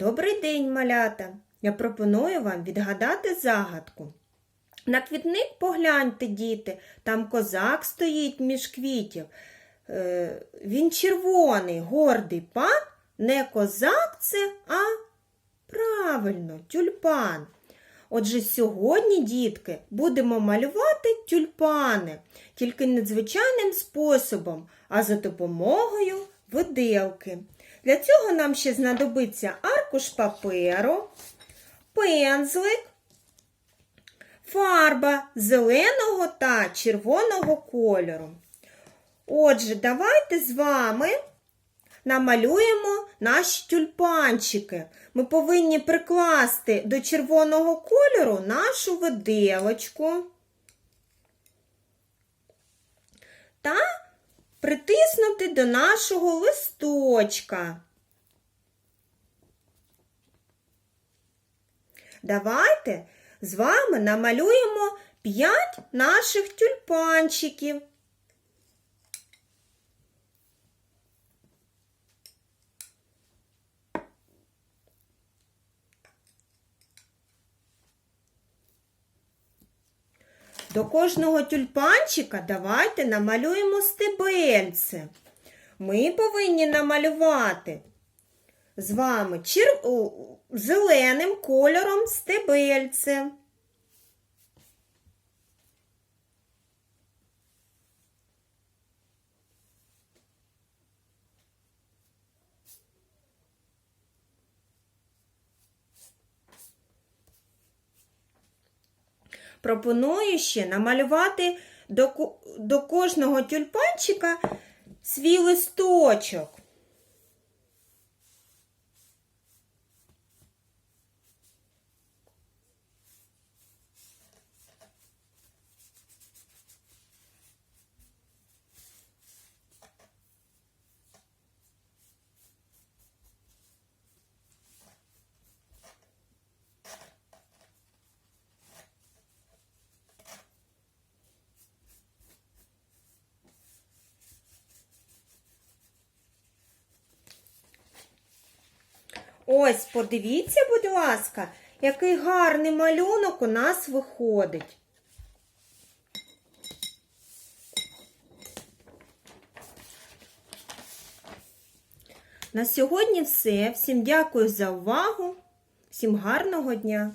Добрий день, малята! Я пропоную вам відгадати загадку. На квітник погляньте, діти, там козак стоїть між квітів. Е, він червоний, гордий пан, не козак це, а правильно, тюльпан. Отже, сьогодні, дітки, будемо малювати тюльпани, тільки не звичайним способом, а за допомогою виделки. Для цього нам ще знадобиться аркуш паперу, пензлик, фарба зеленого та червоного кольору. Отже, давайте з вами намалюємо наші тюльпанчики. Ми повинні прикласти до червоного кольору нашу виделочку та притиснути до нашого листочка. Давайте з вами намалюємо 5 наших тюльпанчиків. До кожного тюльпанчика давайте намалюємо стебельце. Ми повинні намалювати з вами чер... зеленим кольором стебельце. Пропоную ще намалювати до, до кожного тюльпанчика свій листочок. Ось, подивіться, будь ласка, який гарний малюнок у нас виходить. На сьогодні все. Всім дякую за увагу. Всім гарного дня!